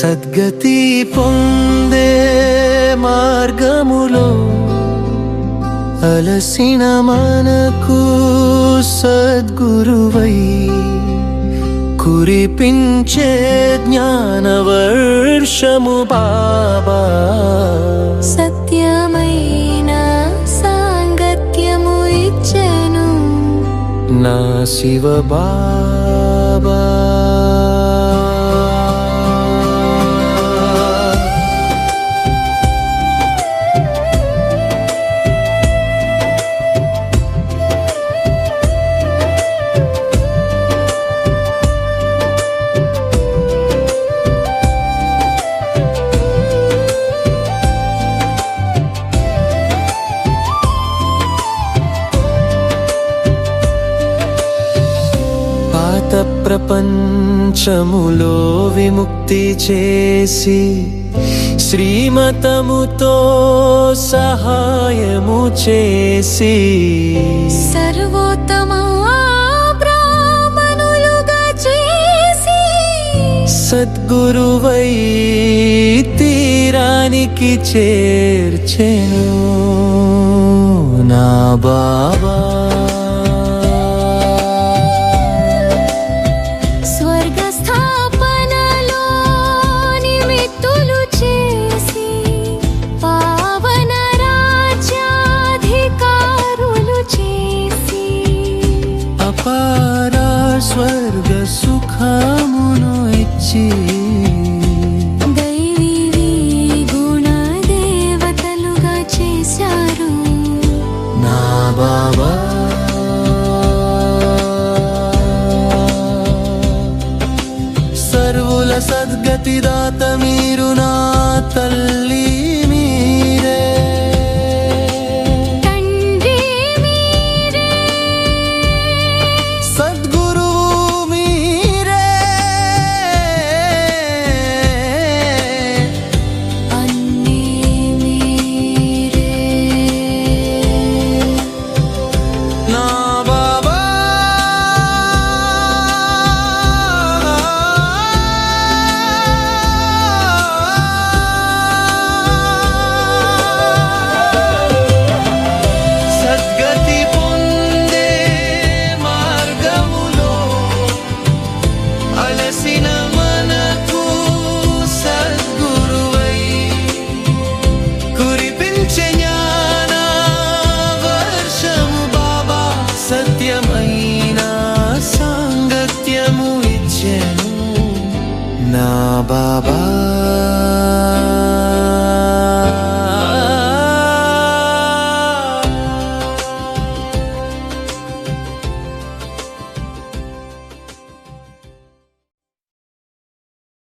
సద్గతి పొందే మార్గములో అలసిన మనకు సద్గురువై కురిపించే జ్ఞానవర్షము బాబా. సత్యమైన సాంగత్యము ఇచ్చెను. నా శివ బాబా. ప్రపంచములో విముక్తి చేసి శ్రీమతముతో సహాయము చేసి సర్వోత్తమ సద్గురువై తీరానికి చేర్చెను నా బాబా. గుణ దేవతలుగా చేశారు. నా బాబా. సర్వుల సద్గతి దాత మీరు నా తల్లి. సాంగత్యము ఇచ్చెను నా బాబా